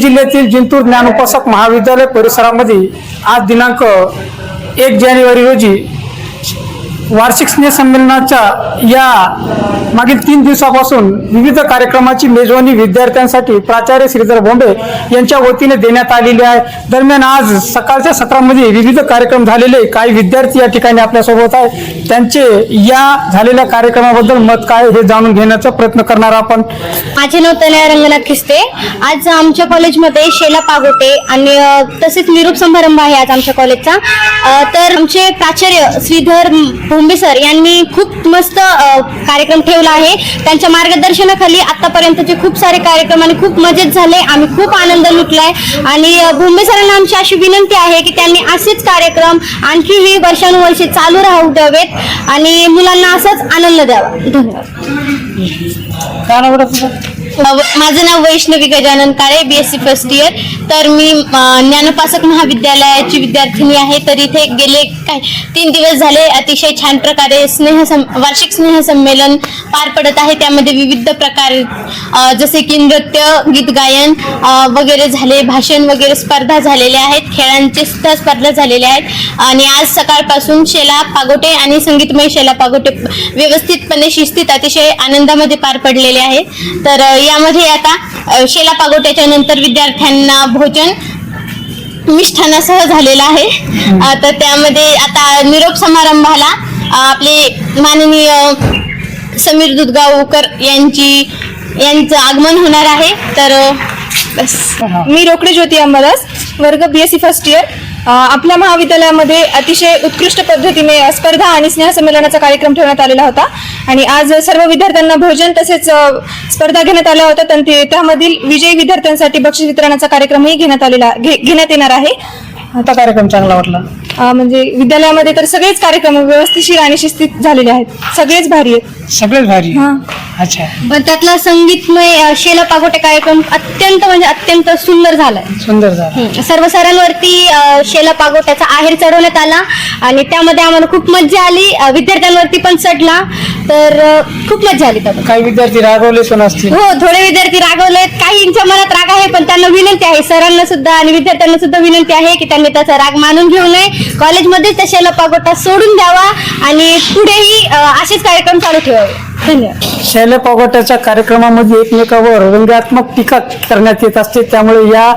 जिल्ह्यातील जिंतूर ज्ञानोपासक महाविद्यालय परिसरामध्ये आज दिनांक एक जानेवारी रोजी वार्षिक स्नेह संमेलनाच्या या मागील तीन दिवसापासून विविध कार्यक्रमाची मेजवानी विद्यार्थ्यांसाठी प्राचार्य श्रीधर बोंबे यांच्या वतीने देण्यात आलेली आहे. दरम्यान आज सकाळच्या सत्रामध्ये विविध कार्यक्रम झालेले काही विद्यार्थी या ठिकाणी आपल्यासोबत आहे त्यांचे या झालेल्या कार्यक्रमाबद्दल मत काय हे जाणून घेण्याचा प्रयत्न करणार आपण. माझे नाव तनया रंगनाथ खिस्ते. आज आमच्या कॉलेजमध्ये शेला पागोटे आणि तसेच निरूप समारंभ आहे आज आमच्या कॉलेजचा. तर आमचे प्राचार्य श्रीधर भोंबे सर यांनी खूप मस्त कार्यक्रम ठेवला आहे. त्यांच्या मार्गदर्शनाखाली आतापर्यंतचे खूप सारे कार्यक्रम आणि खूप मजेत झाले. आम्ही खूप आनंद लुटलाय. आणि अ, भोंबे सरांना आमची अशी विनंती आहे की त्यांनी असेच कार्यक्रम आणखीही वर्षानुवर्षे चालू राहू द्यावेत आणि मुलांना असाच आनंद द्यावा. धन्यवाद. काय माझं नाव Vaishnavi Gajanan Kale B S C first year तर मी ज्ञानोपासक महाविद्यालयाची विद्यार्थिनी आहे. तर इथे गेले काही तीन दिवस झाले. अतिशय छान प्रकारे स्नेह सं वार्षिक स्नेह संमेलन पार पडत आहे. त्यामध्ये विविध प्रकार जसे की नृत्य गीत गायन वगैरे झाले. भाषण वगैरे स्पर्धा झालेल्या आहेत. खेळांचे सुद्धा स्पर्धा झालेल्या आहेत. आणि आज सकाळपासून शेला पागोटे आणि संगीतमय शेला पागोटे व्यवस्थितपणे शिस्तीत अतिशय आनंदामध्ये पार पडलेले आहे. तर यामध्ये आता शेला पागोट्याच्या नंतर विद्यार्थ्यांना भोजन मिष्ठानासह झालेलं आहे. तर त्यामध्ये आता निरोप समारंभाला आपले माननीय समीर दुधगावकर यांची यांचं आगमन होणार आहे. तर बस. मी रोकडे ज्योती अंबादास वर्ग B S C first year आपल्या महाविद्यालयामध्ये अतिशय उत्कृष्ट पद्धतीने स्पर्धा आणि स्नेहसंमेलनाचा कार्यक्रम ठेवण्यात आलेला होता. आणि आज सर्व विद्यार्थ्यांना भोजन तसेच स्पर्धा घेण्यात आल्या होत्या. आणि ते- त्यामधील विजयी विद्यार्थ्यांसाठी बक्षीस वितरणाचा कार्यक्रमही घेण्यात आलेला घेण्यात येणार आहे. आता कार्यक्रम चांगला वाटला. म्हणजे विद्यालयामध्ये तर सगळेच कार्यक्रम व्यवस्थितशीर आणि शिस्तीत झालेले आहेत. सगळेच भारी आहेत. सगळेच भारी. हा. अच्छा. पण त्यातला संगीतमय अ, शेला पागोटे कार्यक्रम अत्यंत म्हणजे अत्यंत सुंदर झालाय. सुंदर झाला. सर्व सरांवरती अ, शेला पागोट्याचा आहेर चढवण्यात आला आणि त्यामध्ये आम्हाला खूप मज्जा आली. अ, विद्यार्थ्यांवरती पण चढला. तर अ, खूप मज्जा आली त्यात काही विद्यार्थी रागवले पण असतील. हो थोडे विद्यार्थी रागवलेत. काहींच्या मनात राग आहे पण त्यांना विनंती आहे. सरांना सुद्धा आणि विद्यार्थ्यांना सुद्धा विनंती आहे की त्यांनी त्याचा राग मानून घेऊ नये. कॉलेजमध्येच त्या शेला पागोटा सोडून द्यावा आणि पुढेही अ, असेच कार्यक्रम चालू ठेवावे. शैल्या पागोट्याच्या कार्यक्रमामध्ये एकमेकावर व्यंग्यात्मक टीका करण्यात येत असते. त्यामुळे या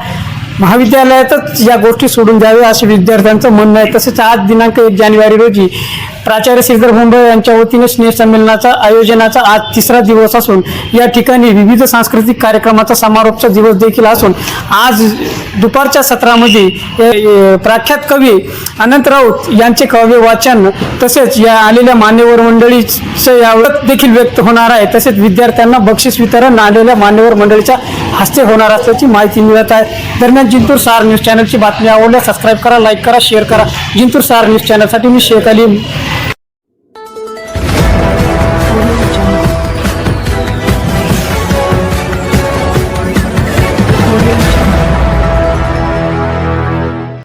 महाविद्यालयातच या गोष्टी सोडून द्याव्या असे विद्यार्थ्यांचं म्हणणं आहे. तसेच आज दिनांक एक जानेवारी रोजी प्राचार्य श्रीधर भोंबळे यांच्या वतीने स्नेहसंमेलनाचा आयोजनाचा आज तिसरा दिवस असून या ठिकाणी विविध सांस्कृतिक कार्यक्रमाचा समारोपचा दिवस देखील असून आज दुपारच्या सत्रामध्ये प्रख्यात कवी अनंत राऊत यांचे काव्य वाचन तसेच या आलेल्या मान्यवर मंडळीचं यावर देखील व्यक्त होणार आहे. तसेच विद्यार्थ्यांना बक्षीस वितरण आलेल्या मान्यवर मंडळीच्या हस्ते होणार असल्याची माहिती मिळत आहे. दरम्यान जिंतूर सार न्यूज चॅनलची बातमी आवडल्यास सबस्क्राईब करा लाईक करा शेअर करा. जिंतूर सार न्यूज चॅनलसाठी मी शेख अली.